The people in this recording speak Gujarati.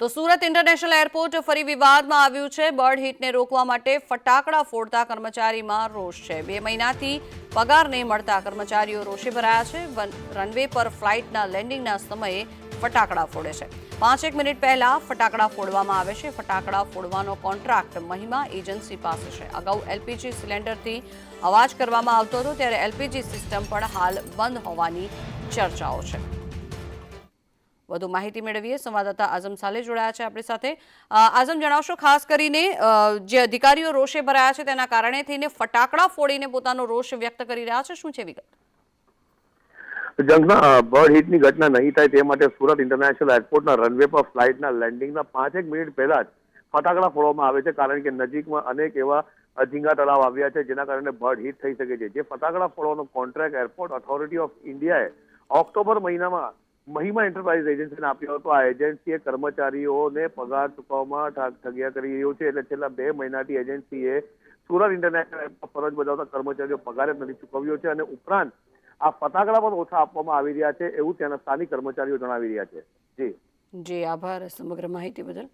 તો સુરત ઇન્ટરનેશનલ એરપોર્ટ ફરી વિવાદમાં આવ્યું છે. બર્ડ હિટને રોકવા માટે ફટાકડા ફોડતા કર્મચારીમાં રોષ છે. બે મહિનાથી પગાર નહીં મળતા કર્મચારીઓ રોષે ભરાયા છે. રનવે પર ફ્લાઇટના લેન્ડિંગના સમયે ફટાકડા ફોડે છે. પાંચેક મિનિટ પહેલા ફટાકડા ફોડવામાં આવે છે. ફટાકડા ફોડવાનો કોન્ટ્રાક્ટ મહિમા એજન્સી પાસે છે. અગાઉ એલપીજી સિલિન્ડરથી અવાજ કરવામાં આવતો હતો. ત્યારે એલપીજી સિસ્ટમ પણ હાલ બંધ હોવાની ચર્ચાઓ છે. વધુ માહિતી મેળવીએ. સંવાદદાતા આઝમ સાલે જોડાયા છે આપણી સાથે. આઝમ, જણાવશો ખાસ કરીને જે અધિકારીઓ રોષે ભરાયા છે તેના કારણે થઈને ફટાકડા ફોડીને પોતાનો રોષ વ્યક્ત કરી રહ્યા છે. શું છે વિગત? જંગના બર્ડ હિટની ઘટના નહીં થાય તે માટે સુરત ઇન્ટરનેશનલ એરપોર્ટના રનવે પર ફ્લાઇટના લેન્ડિંગના પાંચેક મિનિટ પહેલા જ ફટાકડા ફોડવામાં આવે છે કારણ કે નજીકમાં અનેક એવા ઝીંગા તળાવ આવ્યા છે જેના કારણે બર્ડ હિટ થઈ શકે છે. જે ફટાકડા ફોડવાનો કોન્ટ્રાક્ટ એરપોર્ટ ઓથોરિટી ઓફ ઇન્ડિયાએ ઓક્ટોબર મહિનામાં મહિમા એન્ટરપ્રાઇઝ એજન્સીને આપ્યો હતો. આ એજન્સીએ કર્મચારીઓને પગાર ચૂકવવામાં ઠગ- ઠગિયા કરી રહ્યો છે. એટલે છેલ્લા બે મહિનાથી એજન્સીએ સુરત ઇન્ટરનેશનલ ફરજ બજાવતા કર્મચારીઓ પગાર જ નથી ચૂકવ્યો છે અને ઉપરાંત આ ફટાકડા પણ ઓછા આપવામાં આવી રહ્યા છે એવું ત્યાંના સ્થાનિક કર્મચારીઓ જણાવી રહ્યા છે. જી. જી, આભાર સમગ્ર માહિતી બદલ.